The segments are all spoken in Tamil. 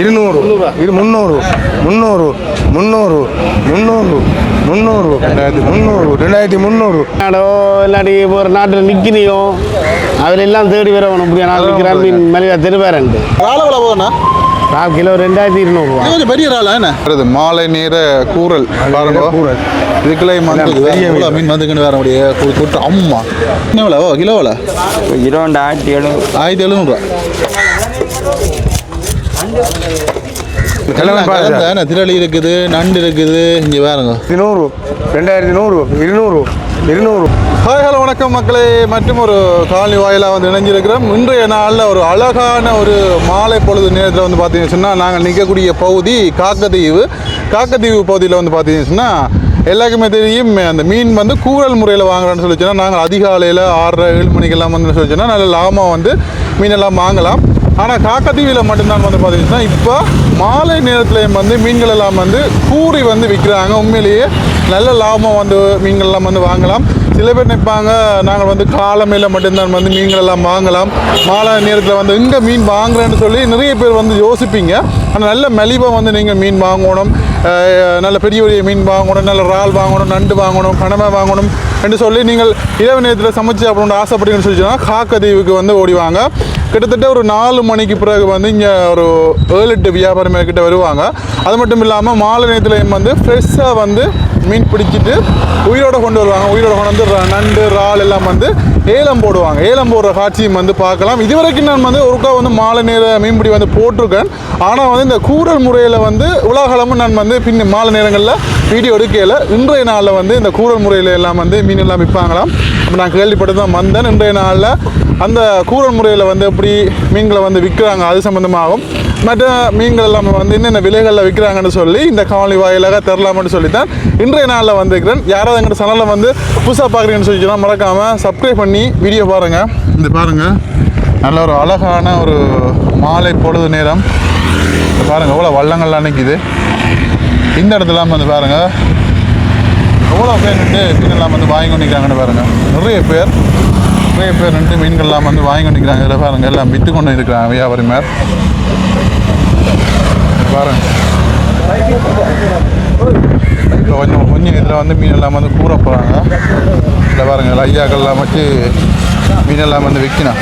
இருநூறு. இரு முந்நூறு. முந்நூறு. முந்நூறு. முந்நூறு. முந்நூறு. ரெண்டாயிரத்தி முந்நூறு. ரெண்டாயிரத்தி முந்நூறு. நாடோ இல்லாட்டி இப்போ ஒரு நாட்டில் நிற்கினியோ அதில் எல்லாம் தேடி வரணும் இப்படியா நாள் நிற்கிறான் மீன் மலிவா தெருவாரண்டு இறால் எவ்வளோ போகுதுண்ணா? கால் கிலோ ரெண்டாயிரத்தி இருநூறுவா. இது கொஞ்சம் பெரிய இறாலா என்ன? மாலை நேர கூரல். பாருங்க. கூரல். இதுக்குள்ளே எவ்வளோ மீன் வந்துக்குன்னு வேற முடிய. கூட்டு அம்மா. என்ன எவ்வளோ கிலோ எவ்வளோ கிலோ ஆயிரத்தி எழுநூறு. ஆயிரத்தி எழுநூறுவா. பாருங்க. திரளி இருக்குது நண்டு இருக்குது. இங்கே வேறுங்க நூறு ரெண்டாயிரத்தி நூறு இருநூறு இருநூறு. ஹாய் ஹலோ வணக்கம் மக்களே. மற்றும் ஒரு காலனி வாயிலாக வந்து இணைஞ்சிருக்கிறோம். இன்றைய நாளில் ஒரு அழகான ஒரு மாலை பொழுது நேரத்தில் வந்து பார்த்தீங்கன்னு சொன்னால் நாங்கள் நிற்கக்கூடிய பகுதி காக்கத்தீவு. காக்கத்தீவு பகுதியில் வந்து பார்த்தீங்கன்னு சொன்னால் எல்லாருக்குமே தெரியும் அந்த மீன் வந்து கூறல் முறையில் வாங்குறோன்னு சொல்லி நாங்கள் அதிகாலையில் ஆறரை ஏழு மணிக்கெல்லாம் வந்து சொல்லி நல்ல லாபமாக வந்து மீனெல்லாம் வாங்கலாம். ஆனால் காக்கத்தீவில் மட்டும்தான் வந்து பார்த்தீங்கன்னா இப்போ மாலை நேரத்துலையும் வந்து மீன்கள் எல்லாம் வந்து கூறி வந்து விற்கிறாங்க உண்மையிலேயே நல்ல லாபம் வந்து மீன்கள்லாம் வந்து வாங்கலாம். சில பேர் நிற்பாங்க நாங்கள் வந்து காலமையில் மட்டும்தான் வந்து மீன்கள் எல்லாம் வாங்கலாம். மாலை நேரத்தில் வந்து எங்கே மீன் வாங்குறேன்னு சொல்லி நிறைய பேர் வந்து யோசிப்பீங்க. ஆனால் நல்ல மலிவாக வந்து நீங்கள் மீன் வாங்கணும். நல்ல பெரிய பெரிய மீன் வாங்கணும் நல்ல இறால் வாங்கணும் நண்டு வாங்கணும் கணமை வாங்கணும் என்று சொல்லி நீங்கள் இரவு நேரத்தில் சமைச்சு சாப்பிடணும்னு ஆசைப்படுங்கன்னு சொன்னால் காக்கதீவுக்கு வந்து ஓடிவாங்க. கிட்டத்தட்ட ஒரு நாலு மணிக்கு பிறகு வந்து இங்கே ஒரு ஏழு எட்டு வியாபாரம் கிட்ட வருவாங்க. அது மட்டும் இல்லாமல் மாலை நேரத்துலையும் வந்து ஃப்ரெஷ்ஷாக வந்து மீன் பிடிச்சிட்டு உயிரோடு கொண்டு வருவாங்க. உயிரோட கொண்டு வந்து நண்டு இறால் எல்லாம் வந்து ஏலம் போடுவாங்க. ஏலம் போடுற காட்சியும் வந்து பார்க்கலாம். இதுவரைக்கும் நான் வந்து ஒருக்கா வந்து மாலை நேர மீன்பிடி வந்து போட்டிருக்கேன். ஆனால் வந்து இந்த கூரல் முறையில் வந்து உலகளமும் நான் வந்து பின் மாலை நேரங்களில் வீடியோ எடுக்கையில் இன்றைய நாளில் வந்து இந்த கூரல் முறையில் எல்லாம் வந்து மீன் எல்லாம் விற்பாங்களாம். அப்போ நான் கேள்விப்பட்டு தான் வந்தேன். இன்றைய நாளில் அந்த கூரல் முறையில் வந்து எப்படி மீன்களை வந்து விற்கிறாங்க அது சம்மந்தமாகும் மற்ற மீன்கள் எல்லாம் வந்து என்னென்ன விலைகளில் விற்கிறாங்கன்னு சொல்லி இந்த காலனி வாயிலாக தரலாம்னு சொல்லி தான் இன்றைய நாளில் வந்திருக்கிறேன். யாராவது எங்கள் சேனலில் வந்து புதுசாக பார்க்குறீங்கன்னு சொல்லி மறக்காமல் சப்ஸ்கிரைப் பண்ணி வீடியோ பாருங்கள் இந்த பாருங்கள் நல்ல ஒரு அழகான ஒரு மாலை பொழுது நேரம். இந்த பாருங்கள் எவ்வளோ வள்ளங்கள்லாம் நிற்கிது இந்த இடத்துல வந்து பாருங்கள் எவ்வளோ பேர் நின்று மீன்கள்லாம் வந்து வாங்கி கொண்டிருக்காங்கன்னு பாருங்கள் நிறைய பேர் நிறைய பேர் நின்று மீன்கள்லாம் வந்து வாங்கி கொண்டிருக்கிறாங்க. இதில் பாருங்கள் எல்லாம் விற்று கொண்டு இருக்கிறாங்க வியாபாரி மேர் பாருங்க. இப்போ கொஞ்சம் கொஞ்சம் இதில் வந்து மீனெல்லாம் வந்து கூற போகிறாங்க இதில் பாருங்கள் ஐயாக்கள்லாம் வச்சு மீனெல்லாம் வந்து விற்கணும்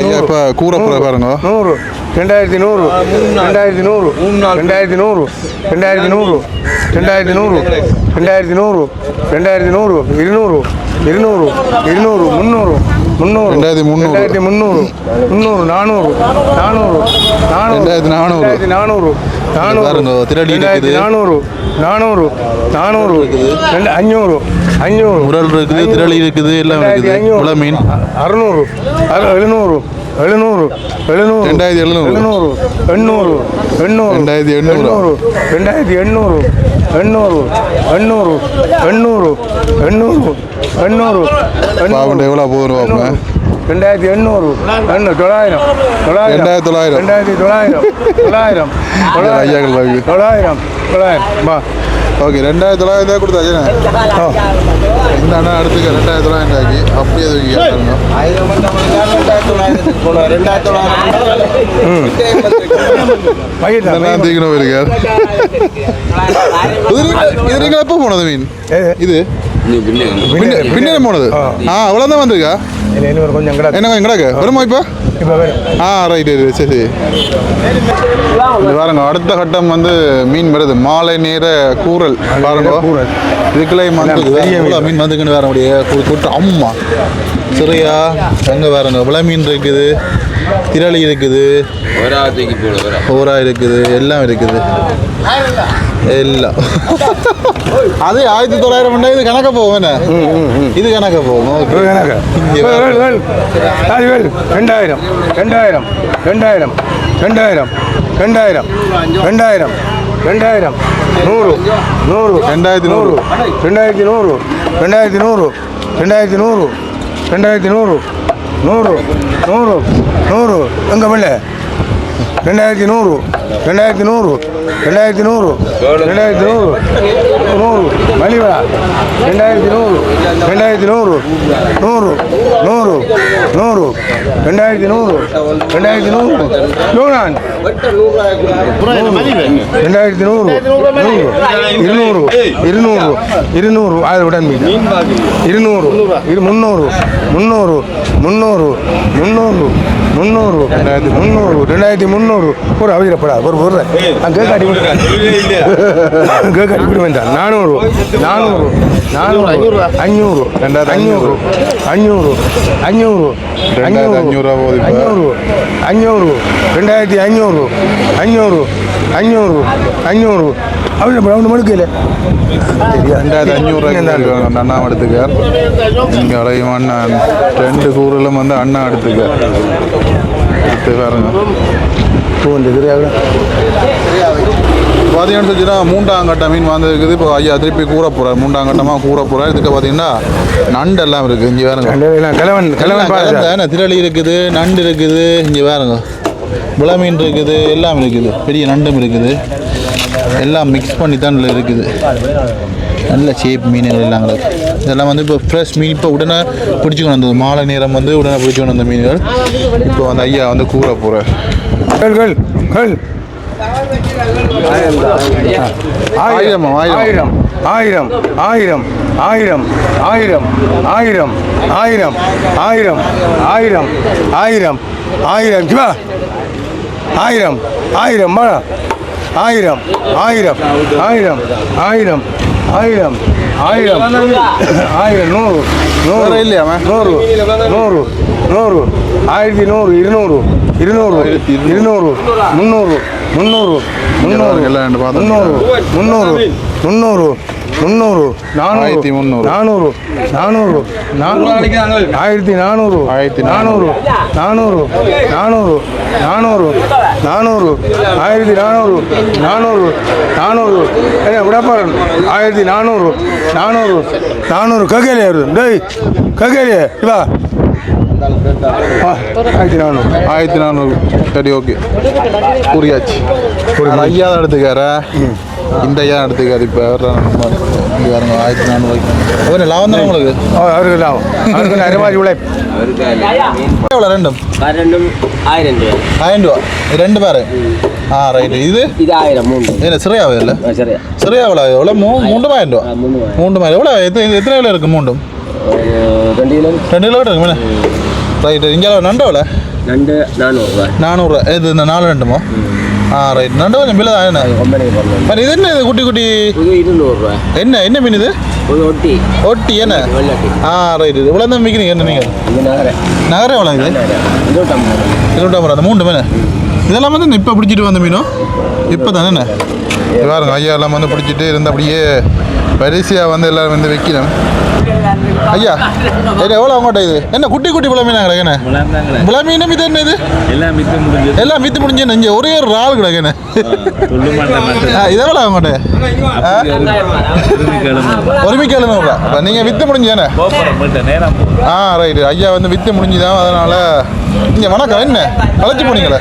ஐயா இப்போ கூற போகிற பாருங்க. நூறு. ரெண்டாயிரத்தி நூறு. ரெண்டாயிரத்தி நூறு. ரெண்டாயிரத்தி நூறு. ரெண்டாயிரத்தி நூறு. ரெண்டாயிரத்தி நூறு. ரெண்டாயிரத்தி நூறு. ரெண்டாயிரத்தி நூறு. இருநூறு. இருநூறு. இருநூறு. முந்நூறு. முந்நூறு. ரெண்டாயிரத்தி முந்நூறு. ரெண்டாயிரத்தி முந்நூறு. முந்நூறு நானூறு. நானூறு. நானூறு. ரெண்டாயிரத்தி நானூறு. ரெண்டாயிரத்தி நானூறு. நானூறு. திரளி ரெண்டாயிரத்தி. நானூறு. நானூறு. நானூறு. ரெண்டு அஞ்சூறு அஞ்சூறு முரல் இருக்குது திரளி இருக்குது எல்லாம் இருக்குது. மீன் அறுநூறு. அறு- எழுநூறு. எழுநூறு எழுநூறு ரெண்டாயிரத்தி எழுநூறு. எழுநூறு எண்ணூறு எண்ணூறு ரெண்டாயிரத்தி எண்ணூறு. எண்ணூறு ரெண்டாயிரத்தி எண்ணூறு எண்ணூறு எண்ணூறு எண்ணூறு எண்ணூறு எண்ணூறு பாவண்டை எவ்வளோ பாப்பா ரெண்டாயிரத்தி எண்ணூறு எண்ணூறு தொள்ளாயிரம் தொள்ளாயிரம் ரெண்டாயிரத்தி தொள்ளாயிரம். ரெண்டாயிரத்தி தொள்ளாயிரம் தொள்ளாயிரம். தொள்ளாயிரம் தொள்ளாயிரம் பா ஓகே ரெண்டாயிரத்தி தொள்ளாயிரத்தி தான் கொடுத்தாச்சு இந்த அண்ணா அடுத்துக்க ரெண்டாயிரத்தி தொள்ளாயிரம் ஆக்கி அப்படியே தூக்கி கேட்டாங்க. பையன் இந்த அண்ணா தூக்கின போயிருக்கார். இது நீங்கள் எப்போ போனது மீன்? இது? பின்ன- போனது? ஆ அவ்வளோதான் வந்திருக்கா? இன்னொரு கொஞ்சம் கிடக்கு. என்ன எங்கடாக்க வருமா இப்போ? ஆ ரைட் சரி சரி. இது பாருங்க அடுத்த கட்டம் வந்து மீன் வருது. மாலை நேர கூரல் பாருங்க. கூரல். இதுக்குள்ளேயும் வந்து பெரிய மீன். எவ்வளோ மீன் வந்துக்குன்னு வேற முடிய. கூட்டு. அம்மா. சரியா எங்கே பாருங்க விளை மீன் இருக்குது? திரளி இருக்குது. ஓரா இருக்குது. எல்லாம் இருக்குது. எல்லாம் அது ஆயிரத்தி தொள்ளாயிரம் பண்ணா இது கணக்க போகும் என்ன இது கணக்க போகும் okay. எனக்கு இங்க வேல், பாருங்க. வேல். அது வேல். ரெண்டாயிரம் ரெண்டாயிரம் ரெண்டாயிரம் ரெண்டாயிரம் ரெண்டாயிரம் ரெண்டாயிரம் ரெண்டாயிரம் நூறு நூறு ரெண்டாயிரத்தி நூறு. ரெண்டாயிரத்தி நூறு ரெண்டாயிரத்தி நூறு ரெண்டாயிரத்தி நூறு ரெண்டாயிரத்தி நூறு நூறு நூறு நூறு எங்க பிள்ளை ரெண்டாயிரத்தி நூறு ரெண்டாயிரத்தி நூறு. ரெண்டாயிரத்தி நூறு. ரெண்டாயிரத்தி நூறு. நூறு. மலிவா. ரெண்டாயிரத்தி நூறு. ரெண்டாயிரத்தி நூறு. நூறு. நூறு. நூறு. ரெண்டாயிரத்தி நூறு. ரெண்டாயிரத்தி நூறு. யோனான். ரெண்டாயிரத்தி நூறு. நூறு. இருநூறு. இருநூறு. இருநூறு. அது உடன் இருநூறு. இரு முந்நூறு. முந்நூறு. முந்நூறு. முந்நூறு. முந்நூறு. முந்நூறு. ரெண்டாயிரத்தி முந்நூறு. ஒரு அவதிரப்படா ஒரு ஒரு. அங்கே காட்டி கேட்க இப்படி வேண்டாம் நானூறு நானூறு നാനൂറ് നാനൂറ് നാനൂറ് അഞ്ഞൂറ് അഞ്ഞൂറ് രണ്ടായിരത്തി അഞ്ഞൂറ് അഞ്ഞൂറ് അഞ്ഞൂറ് രണ്ടായിരത്തി അഞ്ഞൂറ് അഞ്ഞൂറ് അഞ്ഞൂറ് രണ്ടായിരത്തി അഞ്ഞൂറ് അഞ്ഞൂറ് അഞ്ഞൂറ് അഞ്ഞൂറ് അവിടെ ബ്രൗണ്ട് മടുക്കില്ലേ ரெண்டாயிரத்தி அஞ்சூறுரூவாய்க்கு வேணும் அண்ணா எடுத்துக்க இங்கே அடையும் அண்ணன் ரெண்டு கூறிலும் வந்து அண்ணா எடுத்துக்க எடுத்து பாருங்க பூ பார்த்தீங்கன்னு சொல்லிச்சுன்னா மூண்டாங்கட்ட மீன் வந்திருக்குது இப்போ ஐயா திருப்பி கூற போகிறார் மூண்டாங்கட்டமாக கூற போகிறார் இதுக்கு பார்த்தீங்கன்னா நண்டு எல்லாம் இருக்குது இங்கே வேறுங்க கிழவன் திரளி இருக்குது நண்டு இருக்குது. இங்கே வேறுங்க விள மீன் இருக்குது எல்லாம் இருக்குது. பெரிய நண்டும் இருக்குது. எல்லாம் மிக்ஸ் பண்ணி தான் இருக்குது. நல்ல சேப் மீன்கள் எல்லாம். இதெல்லாம் வந்து இப்போ ஃப்ரெஷ் மீன். இப்போ உடனே பிடிச்சிக்கணும் வந்தது. மாலை நேரம் வந்து உடனே பிடிச்சிக்கணும் வந்த மீன்கள். இப்போ அந்த ஐயா வந்து கூற போகிறார் ஆயிரம், ஆயிரம். ஆயிரம் ஆயிரம் ஆயிரம் ஆயிரம் ஆயிரம் ஆயிரம் ஆயிரம் ஆயிரம் ஆயிரம் ஆயிரம் சிவா ஆயிரம் ஆயிரம் மழை ஆயிரம் ஆயிரம் ஆயிரம் ஆயிரம் ஆயிரம் ஆயிரம் ஆயிரம் நூறு நூறு வேற இல்லையாம்மா? நூறு நூறு நூறு ஆயிரத்தி நூறு இருநூறு இருநூறு இருநூறு முந்நூறு முந்நூறு முந்நூறு. முந்நூறு முந்நூறு முந்நூறு முந்நூறு நானூறு முந்நூறு. நானூறு நானூறு நானூறு ஆயிரத்தி நானூறு ஆயிரத்தி நானூறு நானூறு நானூறு நானூறு நானூறு ஆயிரத்தி நானூறு நானூறு நானூறு. என்ன விடப்பாரன் ஆயிரத்தி நானூறு நானூறு நானூறு. ககையிலே வருது டேய் ககையிலே ஆ, ஆயிரத்தி நானூறு. நானூறு. சரி ஓகே. புரியாச்சு அந்த ஐயா தான் எடுத்துக்கார? இந்த ஐயா எடுத்துக்காரு இப்போ. பாருங்க ஆயிரத்தி அவரு லாபம் தானே உங்களுக்கு? அவருக்கு லாபம். அவருக்கு அரைமாதி உழைப்பு எவ்வளோ ரெண்டும்? ரெண்டும் ஆயிரம் ரூபாய். ஆயிரம் ரூபா. ரெண்டு பேர்? ஆ ரைட்டு இது? இது ஆயிரம் மூணு என்ன சிறையாவே இல்லை? ஆ, சரியா சிறையா எவ்வளோ எவ்வளோ மூ மூன்று ஆயிரம் ரூபா? மூணு. மூன்று ஆயிரம் எவ்வளோ எத்தனை எத்தனை கிலோ இருக்குது மூண்டும் ஒரு ரெண்டு கிலோ. ரெண்டு கிலோ இருக்கு மேலே ரைட்டு இங்கே நண்டு எவ்வளோ நண்டு நானூறுரூவா நானூறுரூவா இது இந்த நாலு நண்டுமோ ஆ ரைட் நண்டு கொஞ்சம் பில்லு தான் என்ன? இது என்ன இது குட்டி குட்டி? இருநூறுவா என்ன என்ன மீன் இது? ஒட்டி. ஒட்டி என்ன? ஆ ரைட் இவ்வளோ தான் விற்கிறீங்க என்ன நீங்கள் நகரம் எவ்வளோ இது? இருநூற்றம்பது ரூபா மூணு மீன். இதெல்லாம் வந்து இப்போ பிடிச்சிட்டு வந்த மீனும் இப்போ தானே பாருங்க ஐயா எல்லாம் வந்து பிடிச்சிட்டு இருந்து அப்படியே வரிசையாக வந்து எல்லாரும் வந்து வைக்கணும். ஐயா இது எவ்வளோ அவங்கள்ட்ட இது? என்ன குட்டி குட்டி புல மீனா கிடக்கு என்ன புல மீனும் இது என்ன இது? எல்லாம் மித்து முடிஞ்சு நெஞ்சு ஒரே ஒரு ஆள் கிடக்கு என்ன துள்ளு மாட்ட மாட்டேன் ஆ, இது எவ்வளோ அவங்கள்ட்ட ஒருமிக்க எழுநூறுவா இப்போ நீங்கள் வித்து முடிஞ்சேனே ஆ ரைட்டு ஐயா வந்து வித்து முடிஞ்சுதான் அதனால இங்கே வணக்கம் என்ன? களைச்சி போனீங்களே?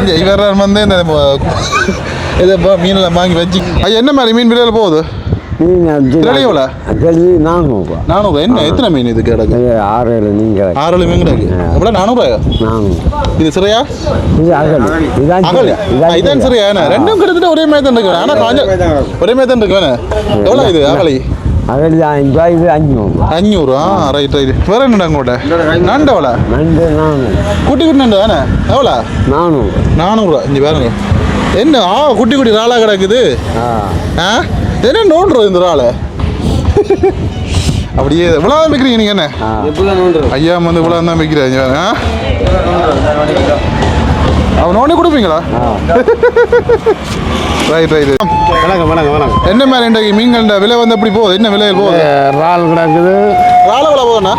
இங்கே இவர் வந்து இந்த இதை இப்போ மீனில் வாங்கி வச்சு ஐயா என்ன மாதிரி மீன் விலையில் போகுது? எவ்வளோ? நானூறுபா. நானூறு என்ன எத்தனை மீன் இது கிடக்கு ஆறு ஏழு நீங்கள் ஆறு ஏழு மீன் கிடக்கு. எவ்வளோ நானூறுவாயா நானூறு. இது சிறையா? இது அகல். இதான் சரியா என்ன? ரெண்டும் கிட்டத்தட்ட ஒரே மாதிரி தான் இருக்கு ஆனால் கொஞ்சம் ஒரே மாதிரி தான் இருக்கு எவ்வளோ இது அகலி? அகல் அஞ்சு இது அஞ்சூறு அஞ்சூறு ரைட் ரைட் வேற என்னடா உங்கள்கிட்ட நண்டு எவ்வளோ? நண்டு நானூறு. குட்டி குட்டி நண்டு தானே? எவ்வளோ? நானூறு. நானூறுரூவா இங்கே பாருங்க. என்ன? ஆ குட்டி குட்டி இறாலா கிடக்குது. ஆ. என்ன நோண்டுறது இந்த இறாலை அப்படியே இவ்வளோ தான் விற்கிறீங்க நீங்கள் என்ன? ஐயா வந்து இவ்வளோ தான் விற்கிறாங்க ஆ? அவன் நோண்டி கொடுப்பீங்களா? ரைட் ரைட் வணக்கம் வணக்கம் வணக்கம். என்ன மாதிரி இன்றைக்கு மீன்கள் விலை வந்து எப்படி போகுது? என்ன விலையில் போகுது? இறால் கிடக்குது. இறால் எவ்வளோ போகுதுண்ணா?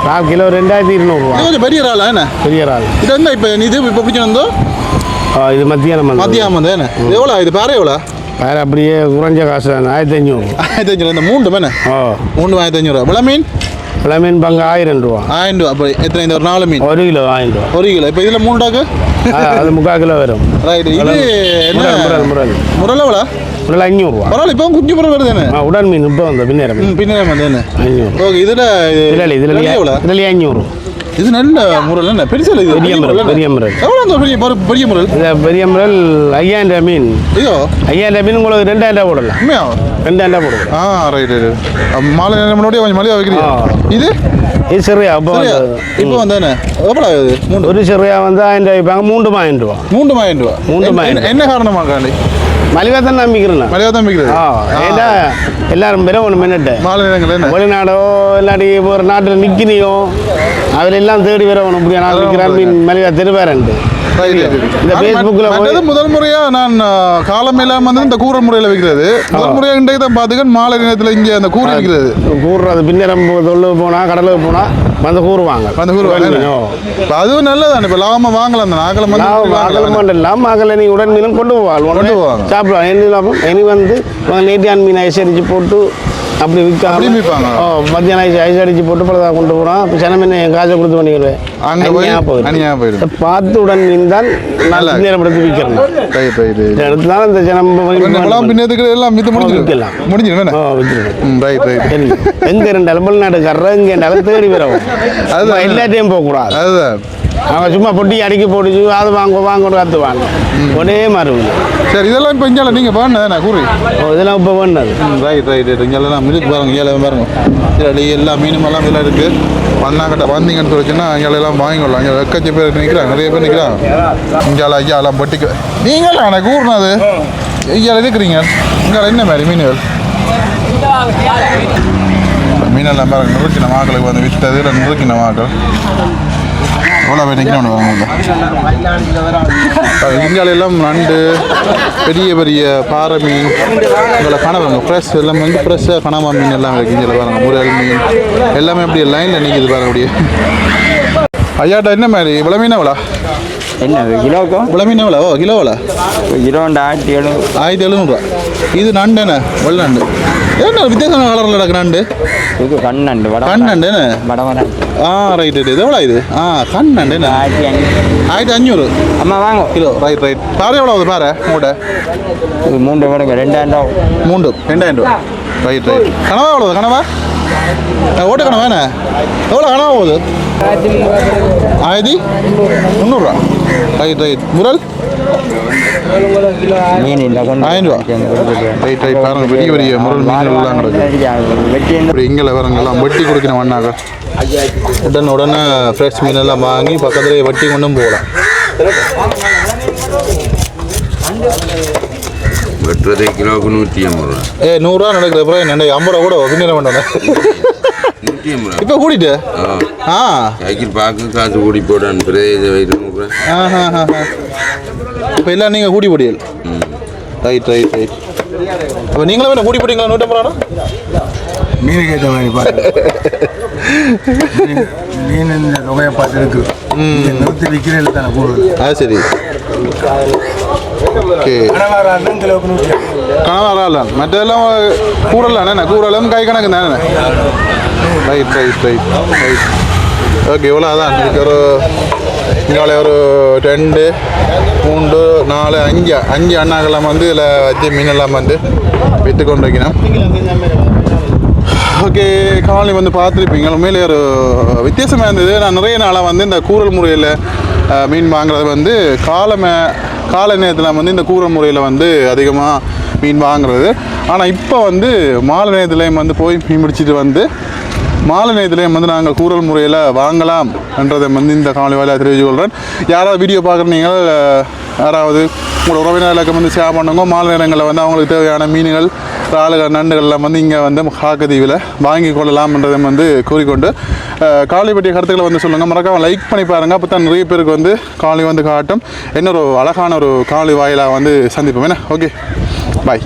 இறால் கிலோ ரெண்டாயிரத்தி இருநூறுவா. இது கொஞ்சம் பெரிய இறாலா என்ன? பெரிய இறால். இது என்ன இப்போ இது இப்போ பிடிச்சி வந்தோ ஆ, இது மத்தியானம். மத்தியானம் இது எவ்வளோ? இது பேர எவ்வளோ? வேறு அப்படியே குறைஞ்ச காசு தான் ஆயிரத்தி அஞ்சூறு ஆயிரத்தி அஞ்சூறு இந்த மூன்று மேனே ஓ மூணு ஆயிரத்தி அஞ்சூறுவா விலை மீன்? விலை மீன் பங்கு ஆயிரம் ரூபா. ஆயிரம் ரூபா. அப்போ எத்தனை? இந்த ஒரு நாலு மீன். ஒரு கிலோ ஆயிரம் ரூபா. ஒரு கிலோ. இப்போ இதில் ஆ, அது முக்கால் கிலோ வரும். ரைட் இது என்ன? முரல் முரல் முரல். எவ்வளோ? முரல் அஞ்சூறுரூவா பரவாயில்ல இப்போ குஞ்சு முரல் வருது என்ன? உடன் மீன் இப்போ வந்த பின்னேரம். மீன் ம் பின்னே வந்து என்ன? அஞ்சூறு ஓகே இதில் இதில் இதில் எவ்வளோ? இதில் அஞ்சூறு இது நல்ல முரல் என்ன? பெருசா இது. பெரிய முரல் பெரிய முரல். எவ்வளோ அந்த பெரிய பரு- பெரிய முரல்? இது பெரிய முரல் ஐயாயிரம் ரூபா மீன். ஐயோ. ஐயாயிரம் ரூபா மீன் உங்களுக்கு ரெண்டாயிரம் ரூபா போடலாம். உண்மையா? ரெண்டாயிரம் ரூபா போடலாம். ஆ ரைட் ரைட் மாலை நேரம் முன்னாடியே கொஞ்சம் மலிவாக வைக்கிறீங்க. இது? இது சரியா அப்போ இப்போ வந்து என்ன? எவ்வளோ ஆகுது? மூணு ஒரு சிறையா வந்து ஆயிரம் ரூபாய் வைப்பாங்க மூன்று ஆயிரம் ரூபா மூன்று ஆயிரம் ரூபா மூன்று என்ன- ஆயிரம். என்ன காரணமாக காண்டி? மலிவாக தான் நம்பிக்கிறேன். மலிவாக தான் ஏன்னா எல்லாரும் பேரும் ஒன்று மின்னட்டு? மாலை நேரங்கள் வெளிநாடோ இல்லாட்டி ஒரு நாட்டில் நிற்கினியோ அதில் எல்லாம் தேடி வர முடியும் நான் நிற்கிறேன் மீன் மலிவா. இந்த மற்ற- மற்றது முதல் முறையா நான் காலம் இல்லாம வந்து இந்த கூற முறையில் வைக்கிறது முதல் முறையா இன்றைக்கு தான் பார்த்துக்கன். மாலை நேரத்தில் இங்கே அந்த கூறு இருக்கிறது கூடுறது பின்னரம் தொழில் போனால் கடலுக்கு போனால் வந்து கூறுவாங்க அந்த கூறு உடன் மீனோ. இப்ப அதுவும் நல்லதானே இப்போ லாபமாக வாங்கலாம் அந்த நாகலம் வந்து வாங்கலாம். பண்ணலாம் மகளை நீ உடன் மீனும் கொண்டு போவாள். கொண்டு போவாங்க. சாப்பிடுவாங்க என்ன லாபம்? இனி வந்து நேட்டியான் மீன் ஐஸ் அடிச்சு போட்டு அப்படி விற்காம அப்படி விற்பாங்க. ஓ மத்தியானம் ஐஸ் ஐஸ் அடிச்சு போட்டு பழதாக கொண்டு போகிறோம் இப்போ சனம் என்ன என் காசை கொடுத்து பண்ணிக்கிறேன் அங்க போய் அநியா போயிடும். இந்த பார்த்து உடன் மீன் தான் நல்லா. நேரம் எடுத்து விற்கிறேன் Right, right, right. இந்த ஜனம் குழாம் பின்னதுக்கு எல்லாம் மித்து முடிஞ்சிடும். விற்கலாம். முடிஞ்சிடும் ம் ரைட் ரைட் எங்க இருந்தாலும் இருந்தாலும் தேடி வரவும். அதுதான். எல்லா டைம் போகக்கூடாது. அதுதான். அவன் சும்மா பொட்டி அடிக்கி போட்டுச்சு அது வாங்க வாங்க கற்று வாங்க. ஒரே மாதிரி சரி இதெல்லாம் இப்போ இங்கே நீங்கள் பாருங்க தானே கூறி. ஓ இதெல்லாம் இப்போ வேண்டது ரைட் ரைட் ரைட் இங்கெல்லாம் மில்க் பாருங்க இங்கே பாருங்க. இதில் எல்லா மீனும் எல்லாம் இதில் இருக்குது வந்தாங்கிட்ட வந்தீங்கன்னு சொல்லிச்சுன்னா இங்கே எல்லாம் வாங்கிக்கொள்ளலாம். இங்கே எக்கச்ச பேர் நிற்கிறாங்க நிறைய பேர் நிற்கிறாங்க இங்கே ஐயா எல்லாம் பட்டிக்கு. நீங்கள் எனக்கு ஊர்னது ஐயா இருக்கிறீங்க இங்கே என்ன மாதிரி மீன்கள்? மீனெல்லாம் பாருங்க நுறுக்கின மாக்களுக்கு வந்து விற்றது இல்லை நுறுக்கின மாக்கள். எவ்வளோ பேர் நிற்கணும் வாங்க. இங்கால எல்லாம் நண்டு பெரிய பெரிய பாறை மீன் இதில் கனவாங்க ஃப்ரெஷ் எல்லாம் வந்து ஃப்ரெஷ்ஷாக கனவா மீன் எல்லாம் இருக்குது இங்கே பாருங்க முரல் மீன் எல்லாமே அப்படியே லைனில் நிற்கிது பாருங்க அப்படியே. ஐயாட்டா என்ன மாதிரி இவ்வளோ மீன் எவ்வளோ? என்ன கிலோக்கும் இவ்வளோ மீன் எவ்வளோ? ஓ கிலோ எவ்வளோ இருபது ஆயிரத்தி எழுநூறு. ஆயிரத்தி எழுநூறுவா. இது நண்டு என்ன? வெள்ளை நண்டு. என்ன வித்தியாசமான கலரில் கிடக்கு நண்டு? இது கண்ணண்டு வட கண் நண்டு என்ன? ஆ ரைட் ரைட் இது எவ்வளோ இது? ஆ கண் நண்டு என்ன? ஆயிரத்தி அஞ்சூறு அம்மா வாங்க. கிலோ ரைட் ரைட் பாரு எவ்வளோ ஆகுது பாரு உங்கள்கிட்ட மூன்று விடுங்க ரெண்டாயிரம் ரூபா மூன்று ரெண்டாயிரம் ரூபா. ரைட் ரைட் கனவா எவ்வளோ கனவா? ஓட்ட கனவா என்ன? எவ்வளோ கனவா போகுது? ஆயிரத்தி முந்நூறுரூவா ரைட் ரைட் முரல்? மீன் ஆயிரம் ரூபா ரைட் ரைட் பாருங்க பெரிய பெரிய முரல் மீன் எல்லாம் கிடக்கு. இப்படி இங்கே வரங்க எல்லாம் வெட்டி கொடுக்கிற மண்ணாக. உடனே உடனே ஃப்ரெஷ் மீன் எல்லாம் வாங்கி பக்கத்துலேயே வெட்டி கொண்டும் போகலாம். வெட்டுறது கிலோவுக்கு நூற்றி ஐம்பது ரூபா. ஏ நூறுரூவா நடக்கிற அப்புறம் என்ன ஐம்பது ரூபா கூட ஐம்பது ரூபா இப்போ கூட்டிட்டு? ஆ. சைக்கிள் பார்க்க காசு கூடி போடான்னு பிரதேச வயிறு நூறுரூவா இப்போ எல்லாம் நீங்கள் கூடி போடியல் ரைட் ரைட் ரைட் அப்போ நீங்களும் என்ன கூடி போட்டீங்களா நூற்றம்பது ரூபா மீனுக்கு ஏற்ற மாதிரி பாரு. மீன் மீன் இந்த தொகையை பார்த்து இருக்கு. நூற்றி விற்கிறேன் தானே கூடுதல் அது சரி. கனவாரா மற்றெல்லாம் கூடலாம் கூடலாம் கை கணக்கு தானே. Right right right right okay இவ்வளோ அதான். எனக்கு ஒரு இங்கே ஒரு ரெண்டு மூன்று நாலு அஞ்சு அஞ்சு அண்ணாக்கெல்லாம் வந்து இதில் வச்சு மீனெல்லாம் வந்து விற்று கொண்டு வைக்கணும் ஓகே காலனி வந்து பார்த்துருப்பீங்க. உண்மையிலே ஒரு வித்தியாசமாக இருந்தது. நான் நிறைய நாளாக வந்து இந்த கூறல் முறையில் மீன் வாங்குறது வந்து காலமே கால நேரத்தில் வந்து இந்த கூற முறையில் வந்து அதிகமாக மீன் வாங்குறது. ஆனால் இப்போ வந்து மாலை நேரத்துலேயும் வந்து போய் மீன் பிடிச்சிட்டு வந்து மாலை நேரத்திலையும் வந்து நாங்கள் கூறல் முறையில் வாங்கலாம் என்றதை வந்து இந்த காணொலி வாயிலாக தெரிவித்துக் கொள்கிறேன் யாராவது வீடியோ பார்க்குறீங்க யாராவது உங்களோட உறவினர்களுக்கு வந்து ஷேர் பண்ணுங்க. மாலை நேரங்களில் வந்து அவங்களுக்கு தேவையான மீன்கள் ஆளுகள் நண்டுகள்லாம் வந்து இங்கே வந்து காக்கதீவில் வாங்கி கொள்ளலாம் என்றதை வந்து கூறிக்கொண்டு அஹ், காளி பற்றிய கருத்துக்களை வந்து சொல்லுங்கள் மறக்காமல் லைக் பண்ணி பாருங்கள் அப்போ தான் நிறைய பேருக்கு வந்து காளி வந்து காட்டும். என்ன ஒரு அழகான ஒரு காளி வாயிலாக வந்து சந்திப்போம். என்ன? Okay bye